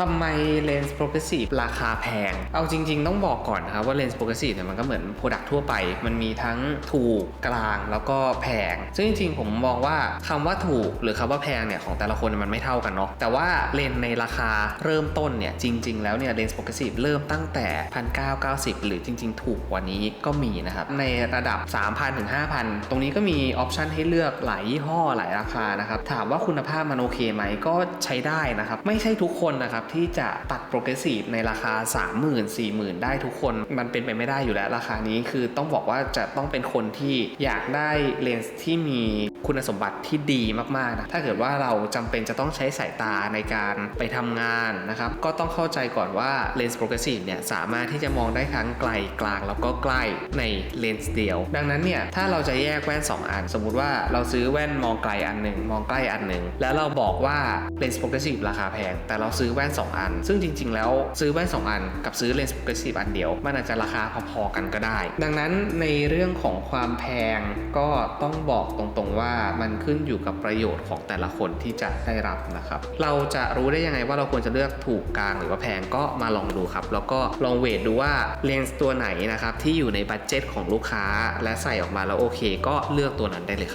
ทำไมเลนส์โปรเกรสซีฟราคาแพง เอาจริง ๆ ต้องบอกก่อนนะครับว่าเลนส์โปรเกรสซีฟเนี่ยมันก็เหมือนโปรดักทั่วไป มันมีทั้งถูกกลางแล้วก็แพง ซึ่งจริง ๆ ผมมองว่าคำว่าถูกหรือคำว่าแพงเนี่ยของแต่ละคนมันไม่เท่ากันเนาะ แต่ว่าเลนส์ในราคาเริ่มต้นเนี่ยจริง ๆ แล้วเนี่ยเลนส์โปรเกรสซีฟเริ่มตั้งแต่ 1,990 หรือจริง ๆ ถูกกว่านี้ก็มีนะครับในระดับ 3,000ถึง5,000 ตรงนี้ก็มีออปชันให้เลือกหลายยี่ห้อหลายราคานะครับถามว่าคุณภาพมันโอเคไหมก็ใช้ได้นะครับไม่ใช่ทุกคนนะครับที่จะตัดโปรเกรสซีฟในราคา 30,000 40,000 ได้ทุกคน มันเป็นไปไม่ได้อยู่แล้วราคานี้คือต้องบอกว่าจะต้องเป็นคนที่อยากได้เลนส์ที่มีคุณสมบัติที่ดีมากๆนะถ้าเกิดว่าเราจำเป็นจะต้องใช้สายตาในการไปทำงานนะครับก็ต้องเข้าใจก่อนว่าเลนส์โปรเกรสซีฟเนี่ยสามารถที่จะมองได้ทั้งไกลกลางแล้วก็ใกล้ในเลนส์เดียว ดังนั้นเนี่ยถ้าเราจะแยกแว่น 2 อัน สมมุติว่าเราซื้อแว่นมองไกลอันหนึ่งมองใกล้อันหนึ่งแล้วเราบอกว่าเลนส์โปรเกรสซีฟราคาแพง แต่เราซื้อแว่น2 อัน ซึ่งจริง ๆ แล้วซื้อแว่น2อัน กับซื้อเลนส์โปรเกรสซีฟอันเดียว มันอาจจะราคาพอๆกันก็ได้ ดังนั้นในเรื่องของความแพงก็ต้องบอกตรงๆว่ามันขึ้นอยู่กับประโยชน์ของแต่ละคนที่จะได้รับนะครับ เราจะรู้ได้ยังไงว่าเราควรจะเลือกถูกกลางหรือว่าแพงก็มาลองดูครับ แล้วก็ลองเวทดูว่าเลนส์ตัวไหนนะครับที่อยู่ในบัตเจ็ตของลูกค้า และใส่ออกมาแล้วโอเค ก็เลือกตัวนั้นได้เลยครับ